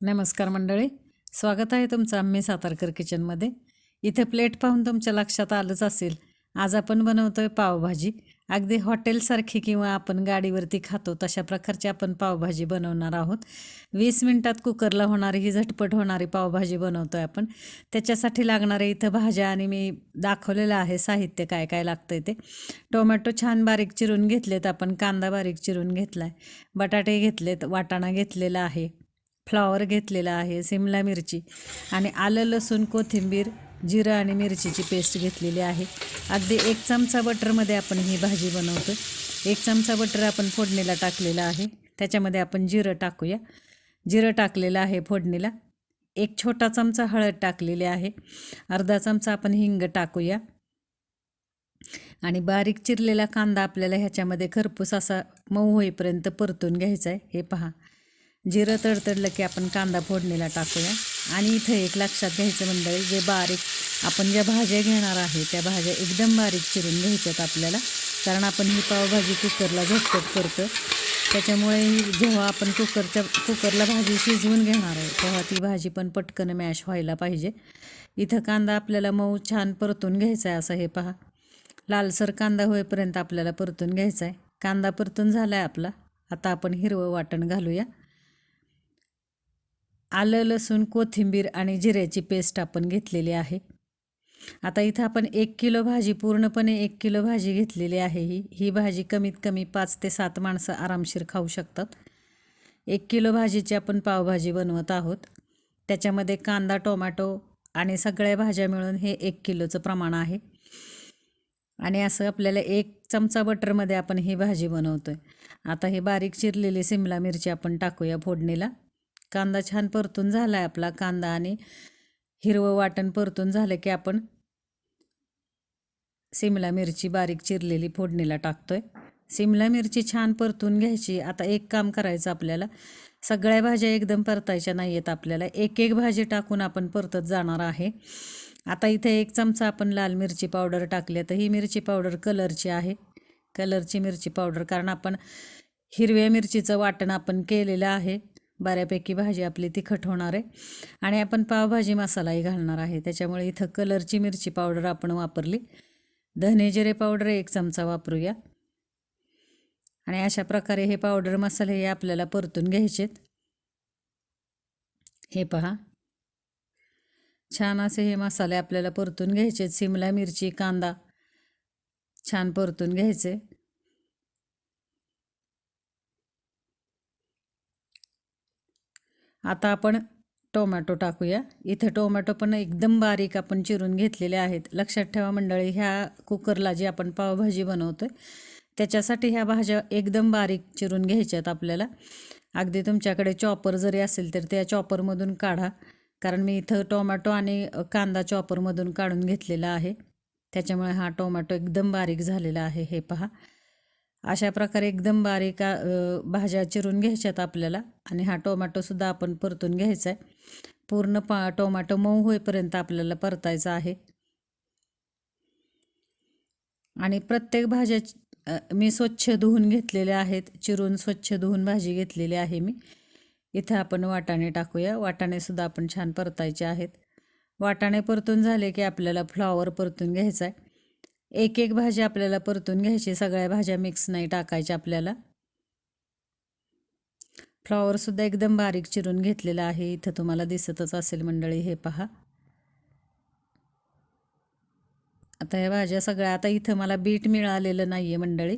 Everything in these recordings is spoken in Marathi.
नमस्कार मंडळी. स्वागत आहे तुमचं आम्ही सातारकर किचनमध्ये. इथे प्लेट पाहून तुमच्या लक्षात आलंच असेल आज आपण आहे पावभाजी. अगदी हॉटेलसारखी किंवा आपण गाडीवरती खातो तशा प्रकारची आपण पावभाजी बनवणार आहोत. वीस मिनटात कुकरला होणारी ही झटपट होणारी पावभाजी बनवतो आहे आपण. त्याच्यासाठी लागणारे इथं भाज्या आणि मी दाखवलेलं आहे साहित्य काय काय लागतंय ते. टोमॅटो छान बारीक चिरून घेतलेत आपण कांदा बारीक चिरून घेतला आहे बटाटे घेतलेत वाटाणा घेतलेला आहे. फ्लॉवर घेतलेला आहे सिमला मिरची आणि आलं लसूण कोथिंबीर जिरं आणि मिरचीची पेस्ट घेतलेली आहे. अगदी एक चमचा बटरमध्ये आपण ही भाजी बनवतो एक चमचा बटर आपण फोडणीला टाकलेला आहे. त्याच्यामध्ये आपण जिरं टाकूया. जिरं टाकलेलं आहे फोडणीला. एक छोटा चमचा हळद टाकलेली आहे. अर्धा चमचा आपण हिंग टाकूया. आणि बारीक चिरलेला कांदा आपल्याला ह्याच्यामध्ये खरपूस असा मऊ होईपर्यंत परतून घ्यायचा आहे. हे पहा. जिरं तडतडलं की आपण कांदा फोडणीला टाकूया. आणि इथं एक लक्षात घ्यायचं मंडळी जे बारीक आपण ज्या भाज्या घेणार आहे त्या भाज्या एकदम बारीक चिरून घ्यायच्यात आपल्याला. कारण आपण ही पावभाजी कुकरला झटपट करतो त्याच्यामुळे जेव्हा आपण कुकरच्या कुकरला भाजी शिजवून घेणार आहे तेव्हा ती भाजी पण पटकन मॅश व्हायला पाहिजे. इथं कांदा आपल्याला मऊ छान परतून घ्यायचा आहे असं हे पहा. लालसर कांदा होईपर्यंत आपल्याला परतून घ्यायचा आहे. कांदा परतून झाला आहे आपला. आता आपण हिरवं वाटण घालूया. आलं लसूण कोथिंबीर आणि जिऱ्याची पेस्ट आपण घेतलेली आहे. आता इथं आपण एक किलो भाजी पूर्णपणे एक किलो भाजी घेतलेली आहे ही. ही भाजी कमीत कमी पाच ते सात माणसं आरामशीर खाऊ शकतात. एक किलो भाजीची आपण पावभाजी बनवत आहोत. त्याच्यामध्ये कांदा टोमॅटो आणि सगळ्या भाज्या मिळून हे एक किलोचं प्रमाण आहे. आणि असं आपल्याला एक चमचा बटरमध्ये आपण ही भाजी बनवतो आहे आता हे बारीक चिरलेली सिमला मिरची आपण टाकूया फोडणीला. कांदा छान परतून झाला आहे आपला कांदा आणि हिरवं वाटण परतून झालं की आपण सिमला मिरची बारीक चिरलेली फोडणीला टाकतोय. सिमला मिरची छान परतून घ्यायची. आता एक काम करायचं आपल्याला. सगळ्या भाज्या एकदम परतायच्या नाही आहेत आपल्याला. एक एक भाजी टाकून आपण परतत जाणार आहे. आता इथे एक चमचा आपण लाल मिरची पावडर टाकली. तर ही मिरची पावडर कलरची आहे. कलरची मिरची पावडर कारण आपण हिरव्या मिरचीचं वाटण आपण केलेलं आहे. बऱ्यापैकी भाजी आपली तिखट होणार आहे. आणि आपण पावभाजी मसालाही घालणार आहे. त्याच्यामुळे इथं कलरची मिरची पावडर आपण वापरली. धने जिरे पावडर एक चमचा वापरूया. आणि अशा प्रकारे हे पावडर मसाले हे आपल्याला परतून घ्यायचेत. हे पहा. छान असे हे मसाले आपल्याला परतून घ्यायचे सिमला मिरची कांदा छान परतून घ्यायचे. आता आपण टोमॅटो टाकूया. इथं टोमॅटो पण एकदम बारीक आपण चिरून घेतलेले आहेत. लक्षात ठेवा मंडळी ह्या कुकरला जी आपण पावभाजी बनवतो आहे त्याच्यासाठी ह्या भाज्या एकदम बारीक चिरून घ्यायच्यात आपल्याला. अगदी तुमच्याकडे चॉपर जरी असेल तर त्या चॉपरमधून काढा. कारण मी इथं टोमॅटो आणि कांदा चॉपरमधून काढून घेतलेला आहे. त्याच्यामुळे हा टोमॅटो एकदम बारीक झालेला आहे हे पहा. अशा प्रकारे एकदम बारीक भाज्या चिरून घ्यायच्यात आपल्याला. आणि हा टोमॅटोसुद्धा आपण परतून घ्यायचा आहे. पूर्ण पा टोमॅटो मऊ होईपर्यंत आपल्याला परतायचा आहे. आणि प्रत्येक भाज्या मी स्वच्छ धुवून घेतलेल्या आहेत. चिरून स्वच्छ धुवून भाजी घेतलेली आहे मी. इथं आपण वाटाणे टाकूया. वाटाणेसुद्धा आपण छान परतायचे आहेत. वाटाणे परतून झाले की आपल्याला फ्लॉवर परतून घ्यायचा आहे. एक एक भाजी आपल्याला परतून घ्यायची सगळ्या भाज्या मिक्स नाही टाकायच्या आपल्याला. फ्लॉवरसुद्धा एकदम बारीक चिरून घेतलेला आहे इथं तुम्हाला दिसतच असेल मंडळी हे पहा. आता ह्या भाज्या सगळ्या आता इथं मला बीट मिळालेलं नाही आहे मंडळी.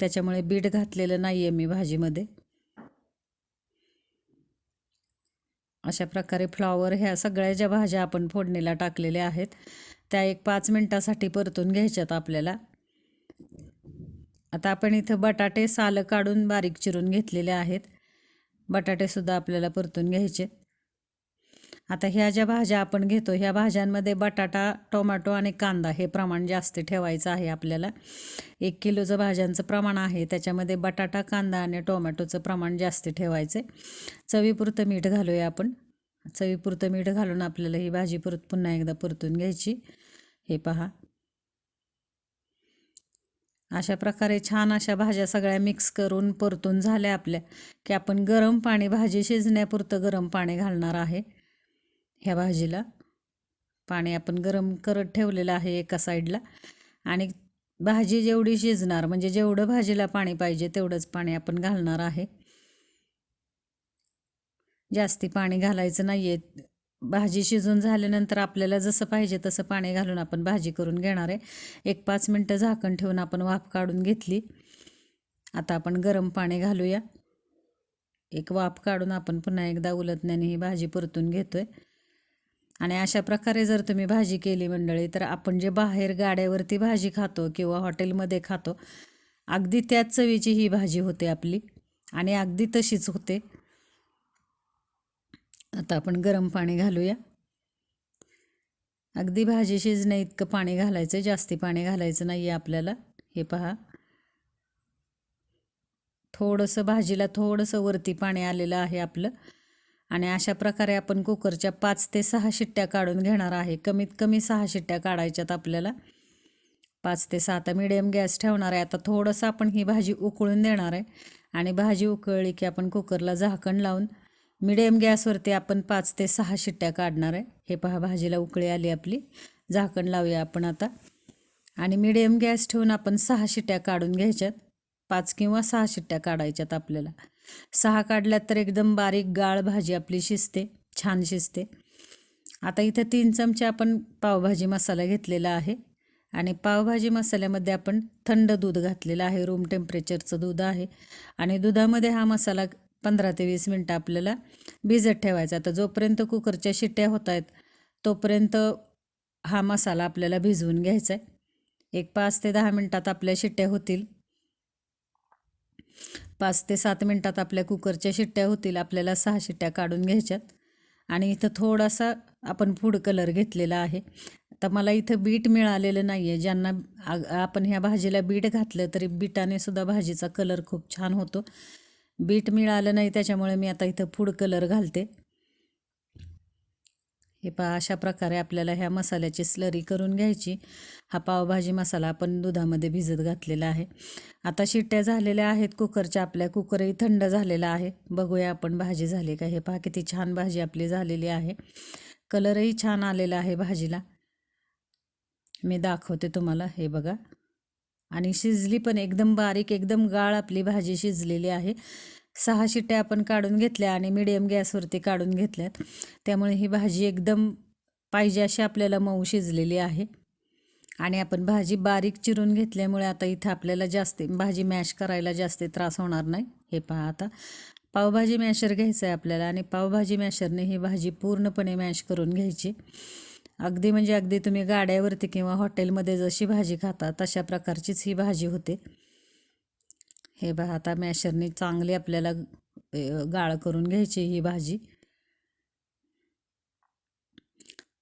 त्याच्यामुळे बीट घातलेलं नाही आहे मी भाजीमध्ये. अशा प्रकारे फ्लॉवर ह्या सगळ्या ज्या भाज्या आपण फोडणीला टाकलेल्या आहेत त्या एक पाच मिनटासाठी परतून घ्यायच्यात आपल्याला. आता आपण इथं बटाटे सालं काढून बारीक चिरून घेतलेले आहेत. बटाटेसुद्धा आपल्याला परतून घ्यायचे. आता ह्या ज्या भाज्या आपण घेतो ह्या भाज्यांमध्ये बटाटा टोमॅटो आणि कांदा हे प्रमाण जास्त ठेवायचं आहे आपल्याला. एक किलोचं भाज्यांचं प्रमाण आहे त्याच्यामध्ये बटाटा कांदा आणि टोमॅटोचं प्रमाण जास्त ठेवायचं चवीपुरतं मीठ घालूया आपण. चवीपुरतं मीठ घालून आपल्याला ही भाजी परत पुन्हा एकदा परतून घ्यायची. हे पहा. अशा प्रकारे छान अशा भाज्या सगळ्या मिक्स करून परतून झाल्या आपल्या की आपण गरम पाणी भाजी शिजण्यापुरतं गरम पाणी घालणार आहे ह्या भाजीला. पाणी आपण गरम करत ठेवलेलं आहे एका साईडला आणि भाजी जेवढी शिजणार म्हणजे जेवढं भाजीला पाणी पाहिजे तेवढंच पाणी आपण घालणार आहे. जास्ती पाणी घालायचं नाही आहे भाजी शिजून झाल्यानंतर आपल्याला जसं पाहिजे तसं पाणी घालून आपण भाजी करून घेणार आहे. एक पाच मिनटं झाकण ठेवून आपण वाफ काढून घेतली. आता आपण गरम पाणी घालूया. एक वाफ काढून आपण पुन्हा एकदा उलटण्याने ही भाजी परतून घेतोय. आणि अशा प्रकारे जर तुम्ही भाजी केली मंडळी तर आपण जे बाहेर गाड्यावरती भाजी खातो किंवा हॉटेलमध्ये खातो अगदी त्याच चवीची ही भाजी होते आपली. आणि अगदी तशीच होते. आता आपण गरम पाणी घालूया. अगदी भाजी शिजणे इतकं पाणी घालायचं आहे जास्ती पाणी घालायचं नाही आहे आपल्याला. हे पहा. थोडंसं भाजीला थोडंसं वरती पाणी आलेलं आहे आपलं. आणि अशा प्रकारे आपण कुकरच्या पाच ते सहा शिट्ट्या काढून घेणार आहे. कमीत कमी सहा शिट्ट्या काढायच्यात आपल्याला. पाच ते सहा आता मिडियम गॅस ठेवणार आहे. आता थोडंसं आपण ही भाजी उकळून देणार आहे. आणि भाजी उकळली की आपण कुकरला झाकण लावून मिडियम गॅसवरती आपण पाच ते सहा शिट्ट्या काढणार आहे. हे पहा भाजीला उकळी आली आपली. झाकण लावूया आपण आता. आणि मिडियम गॅस ठेवून आपण सहा शिट्ट्या काढून घ्यायच्यात. पाच किंवा सहा शिट्ट्या काढायच्यात आपल्याला. सहा काढल्यात तर एकदम बारीक गाळ भाजी आपली शिजते छान शिजते. आता इथं तीन चमचे आपण पावभाजी मसाला घेतलेला आहे. आणि पावभाजी मसाल्यामध्ये आपण थंड दूध घातलेलं आहे. रूम टेम्परेचरचं दूध आहे. आणि दुधामध्ये हा मसाला पंधरा ते वीस मिनटं आपल्याला भिजत ठेवायचा. आता जोपर्यंत कुकरच्या शिट्ट्या होत आहेत तोपर्यंत हा मसाला आपल्याला भिजवून घ्यायचा आहे. एक पाच ते दहा मिनटात आपल्या शिट्ट्या होतील. पाच ते सात मिनटात आपल्या कुकरच्या शिट्ट्या होतील. आपल्याला सहा शिट्ट्या काढून घ्यायच्यात. आणि इथं थोडासा आपण फूड कलर घेतलेला आहे. तर मला इथं बीट मिळालेलं नाही आहे ज्यांना आपण ह्या भाजीला बीट घातलं तरी बीटाने सुद्धा भाजीचा कलर खूप छान होतो. बीट मिळालं नाही त्याच्यामुळे मी आता इथं फूड कलर घालते. हे पहा अशा प्रकारे आपल्याला ह्या मसाल्याची स्लरी करून घ्यायची. हा पावभाजी मसाला आपण दुधामध्ये भिजत घातलेला आहे. आता शिट्ट्या झालेल्या आहेत कुकरच्या आपल्या. कुकरही थंड झालेला आहे. बघूया आपण भाजी झाली का. हे पहा किती छान भाजी आपली झालेली आहे. कलरही छान आलेला आहे भाजीला. मी दाखवते तुम्हाला. हे बघा. आणि शिजली पण एकदम बारीक एकदम गाळ आपली भाजी शिजलेली आहे. सहा शिट्ट्या आपण काढून घेतल्या आणि मिडियम गॅसवरती काढून घेतल्यात. त्यामुळे ही भाजी एकदम पाहिजे अशी आपल्याला मऊ शिजलेली आहे. आणि आपण भाजी बारीक चिरून घेतल्यामुळे आता इथं आपल्याला जास्त भाजी मॅश करायला जास्त त्रास होणार नाही. हे पहा आता. पावभाजी मॅशर घ्यायचं आहे आपल्याला आणि पावभाजी मॅशरने ही भाजी पूर्णपणे मॅश करून घ्यायची. अगदी म्हणजे अगदी तुम्ही गाड्यावरती किंवा हॉटेलमध्ये जशी भाजी खाता तशा प्रकारचीच ही भाजी होते. हे बघा आता मॅशरने चांगली आपल्याला गाळ करून घ्यायची ही भाजी.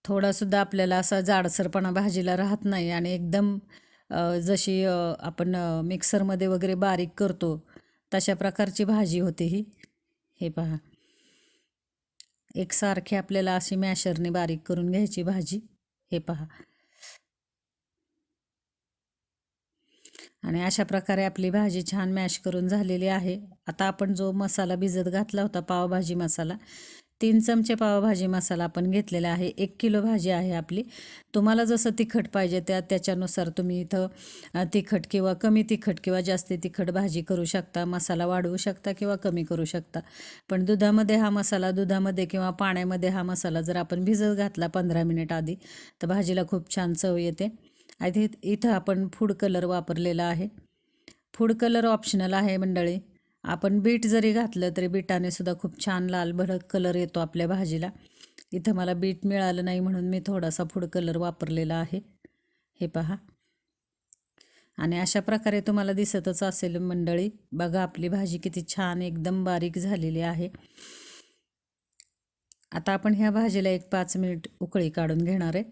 थोडासुद्धा आपल्याला असा जाडसरपणा भाजीला राहत नाही आणि एकदम जशी आपण मिक्सरमध्ये वगैरे बारीक करतो तशा प्रकारची भाजी होती ही. हे पहा. एकसारखी आपल्याला अशी मॅशरने बारीक करून घ्यायची भाजी. हे पहा. आणि अशा प्रकारे आपली भाजी छान मॅश करून झालेली आहे. आता आपण जो मसाला भिजत घातला होता पावभाजी मसाला तीन चमचे पावभाजी मसाला आपण घेतलेला आहे. एक किलो भाजी आहे आपली. तुम्हाला जसं तिखट पाहिजे त्या त्याच्यानुसार तुम्ही इथं तिखट किंवा कमी तिखट किंवा जास्त तिखट भाजी करू शकता. मसाला वाढवू शकता किंवा कमी करू शकता. पण दुधामध्ये हा मसाला दुधामध्ये किंवा पाण्यामध्ये हा मसाला जर आपण भिजत घातला पंधरा मिनिट आधी तर भाजीला खूप छान चव येते. आधी इथं आपण फूड कलर वापरलेला आहे. फूड कलर ऑप्शनल आहे मंडळी. आपण बीट जरी घातलं तरी बीटाने सुद्धा खूप छान लाल भडक कलर येतो आपल्या भाजीला. इथं मला बीट मिळालं नाही म्हणून मी थोडासा फूड कलर वापरलेला आहे. हे पहा. आणि अशा प्रकारे तुम्हाला दिसतच असेल मंडळी. बघा आपली भाजी किती छान एकदम बारीक झालेली आहे. आता आपण ह्या भाजीला एक पाच मिनिट उकळी काढून घेणार आहे.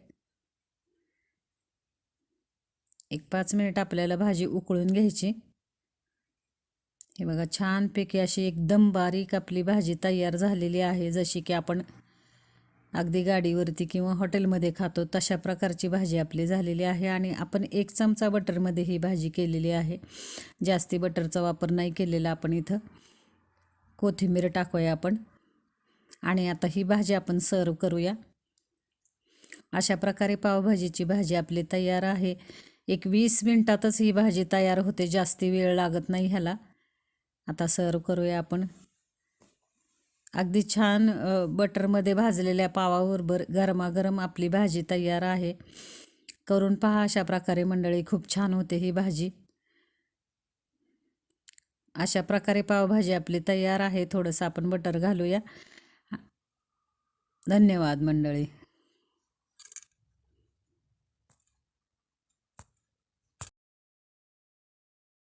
एक पाच मिनिट आपल्याला भाजी उकळून घ्यायची. हे बघा छानपैकी अशी एकदम बारीक आपली भाजी तयार झालेली आहे. जशी की आपण अगदी गाडीवरती किंवा हॉटेलमध्ये खातो तशा प्रकारची भाजी आपली झालेली आहे. आणि आपण एक चमचा बटरमध्ये ही भाजी केलेली आहे. जास्ती बटरचा वापर नाही केलेला आपण इथं. कोथिंबीर टाकूया आपण. आणि आता ही भाजी आपण सर्व करूया. अशा प्रकारे पावभाजीची भाजी आपली तयार आहे. एक वीस मिनटातच ही भाजी तयार होते. जास्ती वेळ लागत नाही ह्याला. आता सर्व करूया आपण. अगदी छान बटरमध्ये भाजलेल्या पावाबरोबर गरमागरम आपली भाजी तयार आहे. करून पहा अशा प्रकारे मंडळी खूप छान होते ही भाजी. अशा प्रकारे पावभाजी आपली तयार आहे. थोडंसं आपण बटर घालूया. धन्यवाद मंडळी.